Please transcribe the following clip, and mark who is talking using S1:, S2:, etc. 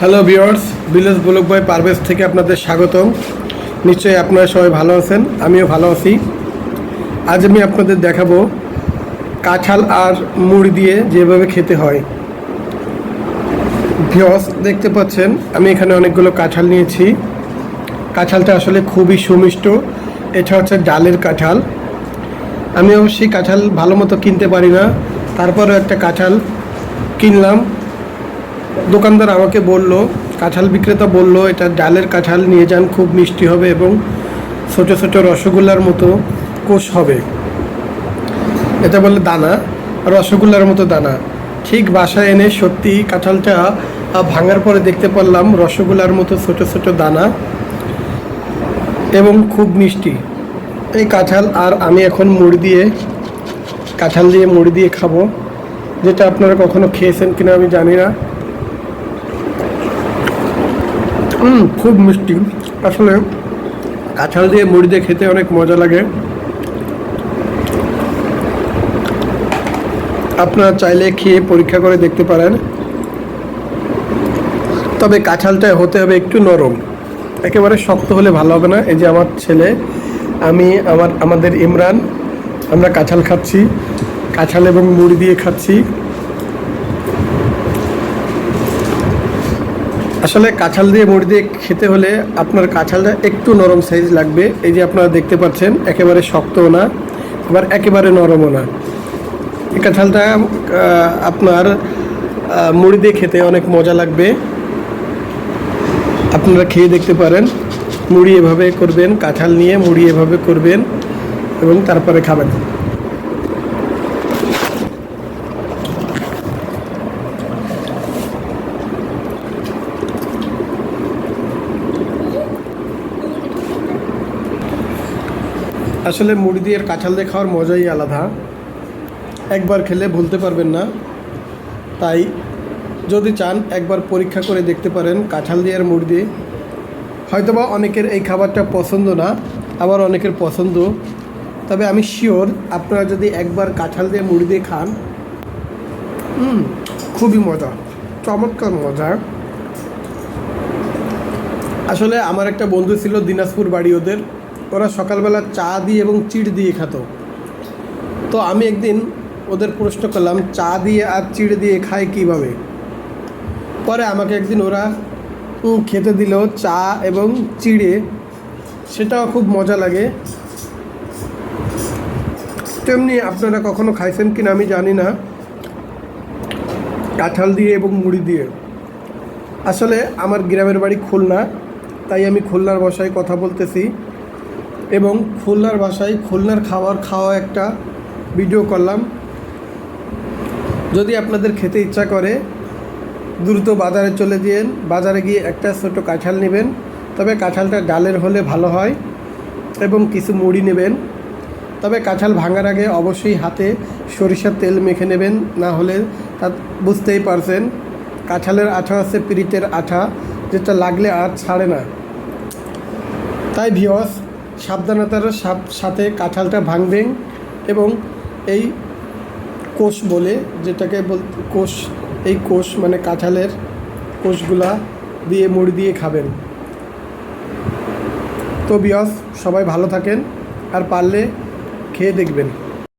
S1: Hello viewers বিলেস bullock ভাই পারভেজ থেকে আপনাদের স্বাগতম। নিশ্চয়ই আপনারা সবাই ভালো আছেন, আমিও ভালো আছি। আজ আমি আপনাদের দেখাবো কাঁঠাল আর মুড়ি দিয়ে যেভাবে খেতে হয়। ভিওস দেখতে পাচ্ছেন, আমি এখানে অনেকগুলো কাঁঠাল নিয়েছি। কাঁঠালটা আসলে খুবই সুমিষ্ট। এটা হচ্ছে ডালের কাঁঠাল। আমি অবশ্যই কাঁঠাল ভালো মতো কিনতে পারি না। তারপরেও একটা কাঁঠাল কিনলাম। দোকানদার আমাকে বলল, কাঁঠাল বিক্রেতা বলল, এটা ডালের কাঁঠাল, নিয়ে যান, খুব মিষ্টি হবে এবং ছোট ছোট রসগোল্লার মতো কোষ হবে। এটা বলে দানা, রসগোল্লার মতো দানা। ঠিক বাসায় এনে সত্যি কাঁঠালটা ভাঙার পরে দেখতে পারলাম রসগোল্লার মতো ছোট ছোট দানা এবং খুব মিষ্টি। এই কাঁঠাল আর আমি এখন মুড়ি দিয়ে, কাঁঠাল দিয়ে মুড়ি দিয়ে খাব, যেটা আপনারা কখনো খেয়েছেন কিনা আমি জানি না। খুব মিষ্টি। আসলে কাঁঠাল দিয়ে মুড়ি দিয়ে খেতে অনেক মজা লাগে। আপনারা চাইলে খেয়ে পরীক্ষা করে দেখতে পারেন। তবে কাঁঠালটা হতে হবে একটু নরম। একেবারে শক্ত হলে ভালো হবে না। এই যে আমার ছেলে, আমি, আমার, আমাদের ইমরান, আমরা কাঁঠাল খাচ্ছি। কাঁঠাল এবং মুড়ি দিয়ে খাচ্ছি। আসলে কাঁঠাল দিয়ে মুড়ি দিয়ে খেতে হলে আপনার কাঁঠালটা একটু নরম সাইজ লাগবে। এই যে আপনারা দেখতে পাচ্ছেন, একেবারে শক্তও না, আবার একেবারে নরমও না। এই কাঁঠালটা আপনার মুড়ি দিয়ে খেতে অনেক মজা লাগবে। আপনারা খেয়ে দেখতে পারেন। মুড়ি এভাবে করবেন, কাঁঠাল নিয়ে মুড়ি এভাবে করবেন এবং তারপরে খাবেন। আসলে মুড়ি দিয়ে কাঁঠাল দিয়ে খাওয়ার মজাই আলাদা। একবার খেলে ভুলতে পারবেন না। তাই যদি চান একবার পরীক্ষা করে দেখতে পারেন কাঁঠাল দিয়ে আর মুড়ি দিয়ে। হয়তোবা অনেকের এই খাবারটা পছন্দ না, আবার অনেকের পছন্দ। তবে আমি শিওর আপনারা যদি একবার কাঁঠাল দিয়ে মুড়ি দিয়ে খান খুবই মজা, চমৎকার মজা। আসলে আমার একটা বন্ধু ছিল দিনাজপুর বাড়ি ওদের। ওরা সকালবেলা চা দিয়ে এবং চিড় দিয়ে খেত। তো আমি একদিন ওদের প্রশ্ন করলাম, চা দিয়ে আর চিড় দিয়ে খায় কীভাবে? পরে আমাকে একদিন ওরা খেতে দিল চা এবং চিড়ে। সেটাও খুব মজা লাগে। তেমনি আপনারা কখনো খাইছেন কিনা আমি জানি না। কাঁঠাল দিয়ে এবং মুড়ি দিয়ে। আসলে আমার গ্রামের বাড়ি খুলনা, তাই আমি খুলনার ভাষায় কথা বলতেছি। এবং খুলনার বাসায় খুলনার খাবার খাওয়া একটা ভিডিও করলাম। যদি আপনাদের খেতে ইচ্ছা করে, দ্রুত বাজারে চলে দিয়েন বাজারে গিয়ে একটা ছোটো কাঁঠাল নেবেন, তবে কাঁঠালটা ডালের হলে ভালো হয় এবং কিছু মুড়ি নেবেন। তবে কাঁঠাল ভাঙার আগে অবশ্যই হাতে সরিষার তেল মেখে নেবেন, না হলে তা বুঝতেই পারছেন, কাঁঠালের আঠা আছে পিরিতের আঠা, যেটা লাগলে আর ছাড়ে না। তাই ভিওস সাবধানতার সাব- সাথে কাঁঠালটা ভাঙবেন এবং এই কোষ বলে যেটাকে বল, কোষ, এই কোষ মানে কাঁঠালের কোষগুলা দিয়ে মুড়ি দিয়ে খাবেন। তো বিয়স, সবাই ভালো থাকেন, আর পারলে খেয়ে দেখবেন।